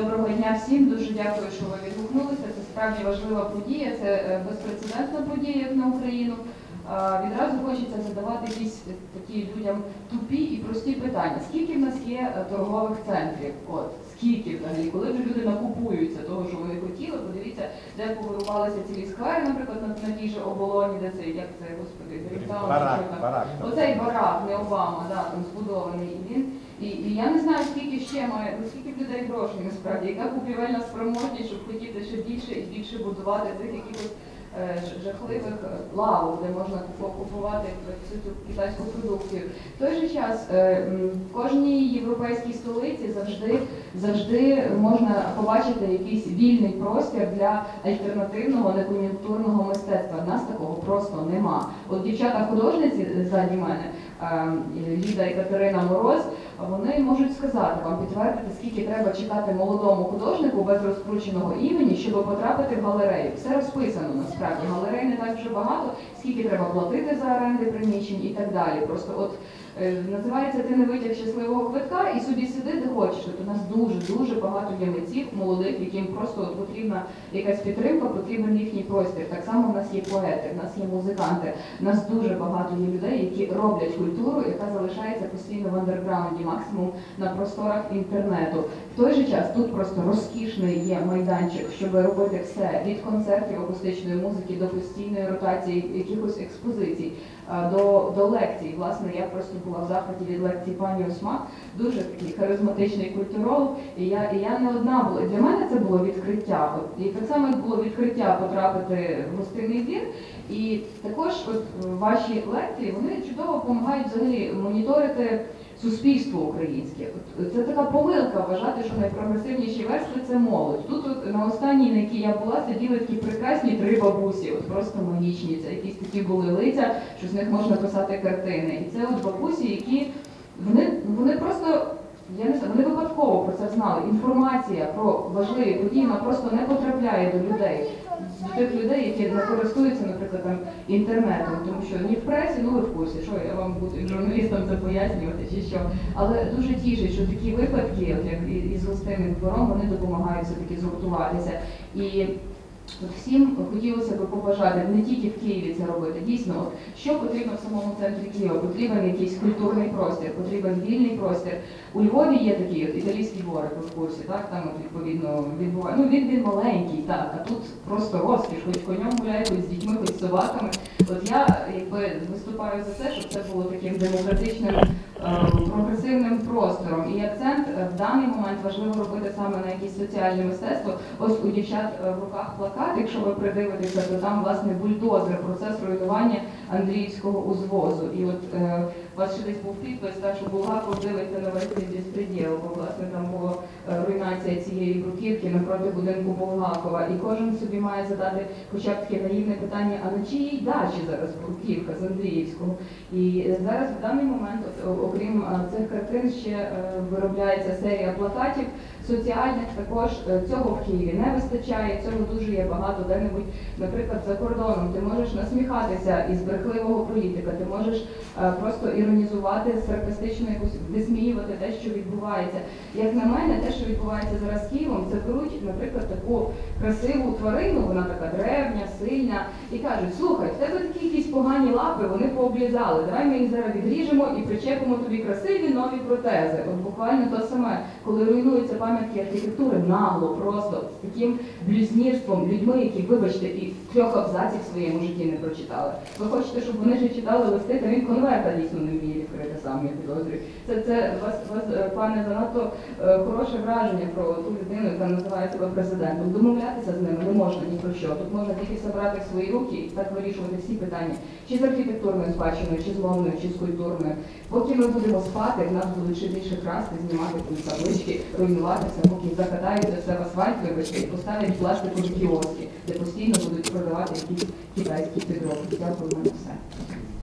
Доброго дня всім. Дуже дякую, що ви відгукнулися. Це справді важлива подія. Це е, безпрецедентна подія як на Україну. Відразу хочеться задавати якісь такі людям тупі і прості питання. Скільки в нас є е, торгових центрів? От скільки взагалі, коли вже люди накупуються того, що вони хотіли, подивіться, де повирувалися цілі сквери, наприклад, на, на тій же оболоні, де це як це господи, Барак, барак. Оцей барак, не Обама, да, там збудований. І він і, і я не знаю, скільки ще має, ну, скільки людей грошей насправді, яка купівельна спроможність, щоб хотіти ще більше і більше будувати цих якихось е, жахливих е, лавок, де можна купу- купувати цю китайську продукцію. В той же час е, в кожній європейській столиці завжди завжди можна побачити якийсь вільний простір для альтернативного некон'юнктурного мистецтва. Нас такого просто нема. От дівчата-художниці ззаді мене, е, Ліда і Катерина Мороз, вони можуть сказати вам, підтвердити, скільки треба чекати молодому художнику без розкрученого імені, щоб потрапити в галерею. Все розписано насправді. Галерей не так вже багато, скільки треба платити за оренди приміщень і так далі. Просто от е, називається ти не витяг щасливого квитка і собі сиди, де хочеш. От у нас дуже дуже багато є молодих, яким просто от потрібна якась підтримка, потрібен їхній простір. Так само в нас є поети, в нас є музиканти. В нас дуже багато є людей, які роблять культуру, яка залишається постійно в андерграунді, максимум на просторах інтернету. В той же час тут просто розкішний є майданчик, щоб робити все від концертів акустичної музики до постійної ротації якихось експозицій, до, до лекцій. Власне, я просто була в захваті від лекції пані Осмак, дуже такий харизматичний культуролог. І я, і я не одна була. Для мене це було відкриття. От, і так само було відкриття потрапити в гостинний двір. І також от ваші лекції вони чудово допомагають взагалі моніторити суспільство українське. Це така помилка вважати, що найпрогресивніші верстви це молодь. Тут от, на останній, на якій я була, сиділи такі прекрасні три бабусі, от просто магічні. Це якісь такі були лиця, що з них можна писати картини. І це от бабусі, які вони, вони просто. Я не знаю, вони випадково про це знали. Інформація про важливі події вона просто не потрапляє до людей, до тих людей, які не користуються, наприклад, там інтернетом, тому що ні в пресі, ну ви в курсі, що я вам буду журналістам це пояснювати чи що. Але дуже тішить, що такі випадки, от як і- із гостинним двором, вони допомагають все-таки згуртуватися. І всім хотілося б побажати не тільки в Києві це робити. Дійсно, от, що потрібно в самому центрі Києва? Потрібен якийсь культурний простір, потрібен вільний простір. У Львові є такі от, італійські двори, ви в курсі, так там от, відповідно відбуває. Ну він він маленький, так, а тут просто розкіш, хоч конем гуляє, хоч з дітьми, хоч з собаками. От я якби виступаю за те, щоб це було таким демократичним. Е, Прогресивним простором і акцент е, в даний момент важливо робити саме на якісь соціальні мистецтво. Ось у дівчат е, в руках плакат, якщо ви придивитеся, то там власне бульдозер, процес руйнування Андріївського узвозу. І от е, у вас ще десь був підпис, так, що Булгаков дивиться на весь цей безпреділ, бо власне там була е, руйнація цієї бруківки напроти будинку Булгакова. І кожен собі має задати хоча б таке наївне питання, а на чиїй дачі зараз бруківка з Андріївського? І е, зараз в даний момент, окрім е, цих картин, ще виробляється серія плакатів соціальних. Також цього в Києві не вистачає. Цього дуже є багато де-небудь, наприклад, за кордоном. Ти можеш насміхатися із брехливого політика, ти можеш просто іронізувати, саркастично якусь висміювати те, що відбувається. Як на мене, те, що відбувається зараз з Києвом, це беруть, наприклад, таку красиву тварину, вона така древня, сильна, і кажуть, слухай, в тебе такі якісь погані лапи, вони пооблізали. Давай ми їх зараз відріжемо і причепимо тобі красиві нові протези. От буквально те саме, коли руйнуються пам'ятки архітектури, нагло, просто з таким блюзнірством, людьми, які, вибачте, і трьох абзаців в своєму житті не прочитали. Ви хочете, щоб вони ще читали листи, та він конверта дійсно не вміє відкрити сам, я підозрюю. Це, це вас, вас, е, пане, занадто е, хороше враження про ту людину, яка називає себе президентом. Домовлятися з ними не можна ні про що. Тут можна тільки забрати свої руки і так вирішувати всі питання, чи з архітектурною спадщиною, чи з мовною, чи з культурною. Поки ми будемо спати, в нас будуть ще більше красти, знімати таблички, руйнуватися, поки закатають це все в асфальт, вибачте, і поставлять пластикові кіоски, де постійно будуть продавати якісь китайські підробки. Дякую, в мене все.